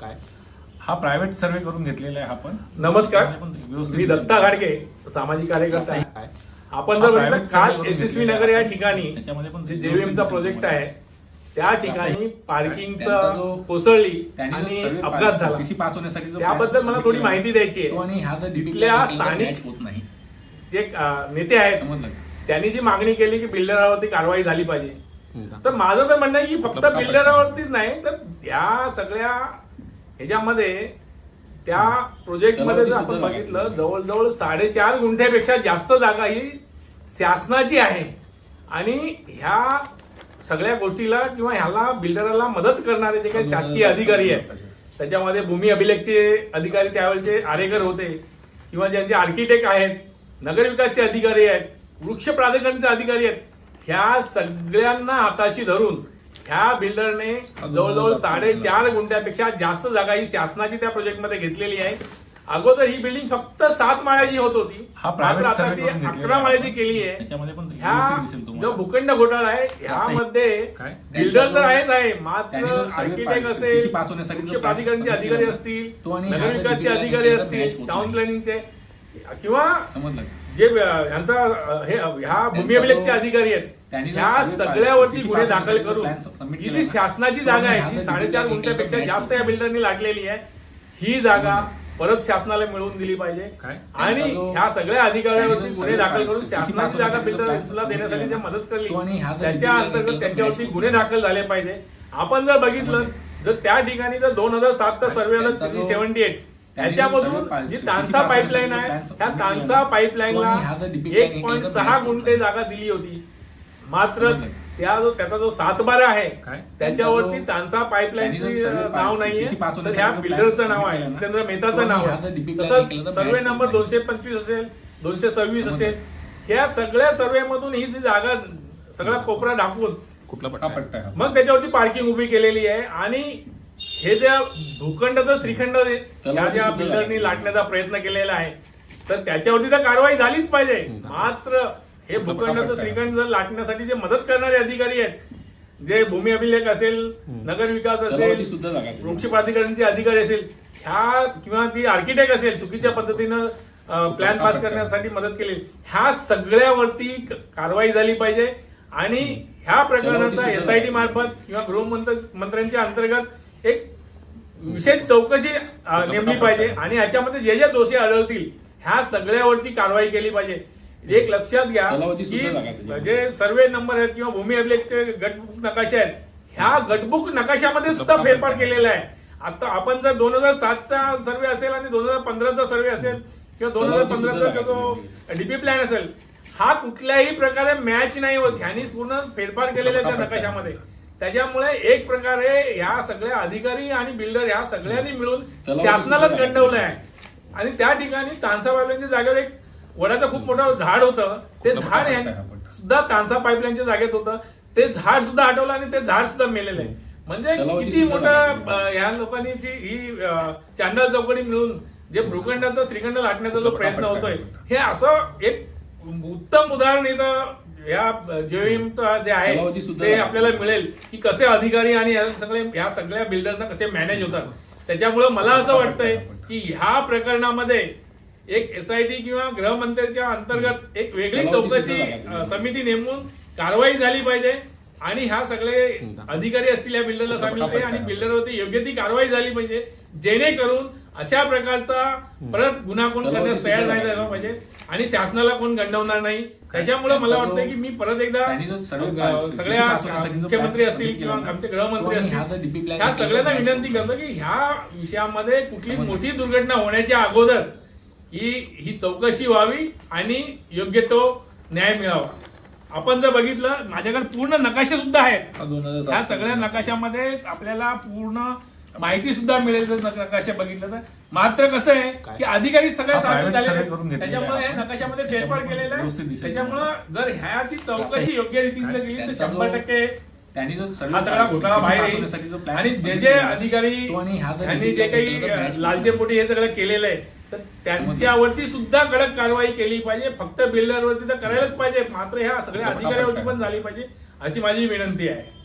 काय? हा प्रायव्हेट सर्वे करून घेतलेला आहे आपण. नमस्कार. मी दत्ता घाडगे सामाजिक कार्यकर्ता. आहे आपण जर काल यशस्वी नगर या. ठिकाणी व्यवस्थित प्रोजेक्ट आहे त्या ठिकाणी पार्किंगचा जो- कोसळली आणि अपघात झाला. पास होण्यासाठी त्याबद्दल मला थोडी माहिती द्यायची आहे. तिथल्या स्थानिक match होत नाही. जे नेते आहेत. त्यांनी जी मागणी केली की बिल्डरावरती कारवाई झाली पाहिजे. तर माझं तर म्हणणं की फक्त बिल्डरावरतीच नाही तर त्या सगळ्या ह्याच्यामध्ये त्या प्रोजेक्टमध्ये जर आपण बघितलं जवळजवळ साडेचार गुंठ्यापेक्षा जास्त जागा ही शासनाची आहे. आणि ह्या सगळ्या गोष्टीला किंवा ह्याला बिल्डरला मदत करणारे जे काही शासकीय अधिकारी आहेत त्याच्यामध्ये भूमी अभिलेखचे अधिकारी त्यावेळेचे आरेकर होते किंवा ज्यांचे आर्किटेक्ट आहेत नगरविकासचे अधिकारी आहेत वृक्ष प्राधिकरणचे अधिकारी आहेत ह्या सगळ्यांना हाताशी धरून ह्या बिल्डरने जवळजवळ साडेचार गुंठ्यापेक्षा जास्त जागा ही शासनाची त्या प्रोजेक्टमध्ये घेतलेली आहे. अगोदर ही बिल्डिंग फक्त सात माळ्याची होत होती. हा मात्र आता ती अकरा माळ्याची. केली आहे. ह्या जो भूखंड घोटाळा आहे ह्यामध्ये बिल्डर तर आहेच आहे. मात्र आर्किटेक्ट असेल प्राधिकरणचे अधिकारी असतील नगरविकासचे अधिकारी असतील टाउन. प्लॅनिंगचे किंवा जे यांचा हे ह्या भूमी अभिलेखचे अधिकारी आहेत. त्यांनी ह्या सगळ्यावरती गुन्हे दाखल करून ही जी ना, शासनाची जागा आहे हा ती साडेचार गुंठ्यापेक्षा जास्त या. बिल्डरनी लागलेली आहे. ही जागा परत शासनाला मिळवून दिली पाहिजे? आणि ह्या सगळ्या अधिकाऱ्यावरती गुन्हे दाखल करून शासनाची जागा बिल्डरला देण्यासाठी जे ना, मदत जर त्याच्या अंतर्गत त्यांच्यावरती गुन्हे दाखल झाले पाहिजे. आपण जर बघितलं जर त्या ठिकाणी जर दोन हजार सातचा सर्वे जो- सेव्हन्टी एट त्यांनी जो तानसा पाईपलाईन आहे त्या तानसा पाईपलाईनला एक पॉईंट सहा गुंठे. जागा दिली होती मात्र. त्या जो त्याचा जो सातबारा आहे? त्याच्यावरती तानसा पाईपलाईनची पास- नाव नाहीये तर ह्या बिल्डरचं नाव आहे जितेंद्र मेहताचं नाव आहे तसंच सर्वे नंबर. दोनशे पंचवीस असेल दोनशे सव्वीस असेल ह्या सगळ्या सर्वे मधून ही जी जागा सगळा कोपरा दाखवून कुठला पट्टा. मग त्याच्यावरती पार्किंग उभी केलेली आहे आणि हे ज्या भूखंडाचं श्रीखंड या ज्या बिल्डरनी लाटण्याचा प्रयत्न केलेला आहे तर त्याच्यावरती तर कारवाई झालीच पाहिजे. मात्र हे भूखंडाचं श्रीखंड जर लाटण्यासाठी जे मदत करणारे अधिकारी आहेत जे भूमी अभिलेख असेल नगर विकास असेल. वृक्ष प्राधिकरणचे अधिकारी असेल ह्या किंवा ती आर्किटेक्ट असेल चुकीच्या पद्धतीनं प्लॅन पास करण्यासाठी मदत केली. ह्या सगळ्यावरती कारवाई झाली पाहिजे. आणि ह्या प्रकरणाचा त्याच्यावरती एस सुद्धा आय टी मार्फत किंवा गृहमंत्र मंत्र्यांच्या अंतर्गत एक विशेष चौकशी नेमली पाहिजे आणि ह्याच्यामध्ये जे जे दोषी आढळतील ह्या सगळ्यावरती कारवाई केली पाहिजे. एक लक्षात घ्या की. जे सर्वे नंबर आहेत किंवा भूमी अभिलेखचे गटबुक नकाशे आहेत ह्या गटबुक नकाशामध्ये सुद्धा फेरफार केलेला आहे. आता आपण जर दोन हजार सातचा सर्वे असेल आणि दोन हजार पंधराचा सर्वे असेल किंवा दोन हजार पंधराचा जो. डीपी प्लॅन असेल हा कुठल्याही प्रकारे मॅच नाही होत. ह्यांनी पूर्ण फेरफार केलेला आहे त्या नकाशामध्ये. त्याच्यामुळे एक प्रकारे ह्या सगळ्या अधिकारी आणि बिल्डर ह्या सगळ्यांनी मिळून शासनालाच गंडवलं आहे आणि त्या ठिकाणी तानसा पाईपलाईनच्या जागेवर एक वडाचं खूप मोठं झाड होतं. ते झाड हा. सुद्धा तानसा पाईपलाईनच्या जागेत होतं. ते झाड सुद्धा हटवलं आणि ते झाड सुद्धा मेलेलं आहे. म्हणजे किती सुद्धा मोठं जागा अं, ह्या लोकांनी जी ही चांडळ चौकडी मिळून जे भूखंडाचा श्रीखंड लाटण्याचा जो प्रयत्न होतोय. हे असं एक उत्तम उदाहरण इथं या जेम जे आहे ते. आपल्याला मिळेल की कसे अधिकारी आणि सगळे या सगळ्या बिल्डरना कसे मॅनेज होतात. त्याच्यामुळे मला असं वाटतंय की ह्या प्रकरणामध्ये एक एसआयटी किंवा गृहमंत्र्यांच्या अंतर्गत एक वेगळी चौकशी समिती नेमून कारवाई झाली पाहिजे आणि ह्या सगळे अधिकारी असतील या बिल्डरला ते आणि बिल्डरवरती योग्य ती कारवाई झाली पाहिजे जेणेकरून अशा प्रकारचा परत गुन्हा कोण करण्यास तयार नाही. झाला पाहिजे. आणि शासनाला कोण गंडवणार नाही? त्याच्यामुळे मला वाटतं की मी परत एकदा सगळ्या मुख्यमंत्री असतील किंवा आमचे गृहमंत्री असतील ह्या सगळ्यांना विनंती करतो की ह्या विषयामध्ये कुठली मोठी दुर्घटना होण्याच्या अगोदर ही ही चौकशी व्हावी आणि योग्य तो न्याय मिळावा. आपण जर बघितलं माझ्याकडे पूर्ण नकाशे सुद्धा आहेत. हा ह्या सगळ्या नकाशामध्ये आपल्याला पूर्ण माहिती सुद्धा मिळेल जर नकाशे बघितलं तर. मात्र कसं आहे? की अधिकारी सगळे हा सामील आहे त्याच्यामुळे हे. नकाशामध्ये फेरफार केलेला आहे. त्याच्यामुळे जर ह्याची चौकशी योग्य रीतीने केली तर शंभर टक्के त्यांनी जो सगळा घोटाळा बाहेर आणि जे जे अधिकारी यांनी जे काही लालचे पोटी हे सगळं केलेलं आहे. तर त्यांच्यावरती सुद्धा कडक कारवाई केली पाहिजे. फक्त बिल्डरवरती तर करायलाच पाहिजे. मात्र ह्या सगळ्या अधिकाऱ्यावरती पण झाली पाहिजे अशी माझी विनंती आहे.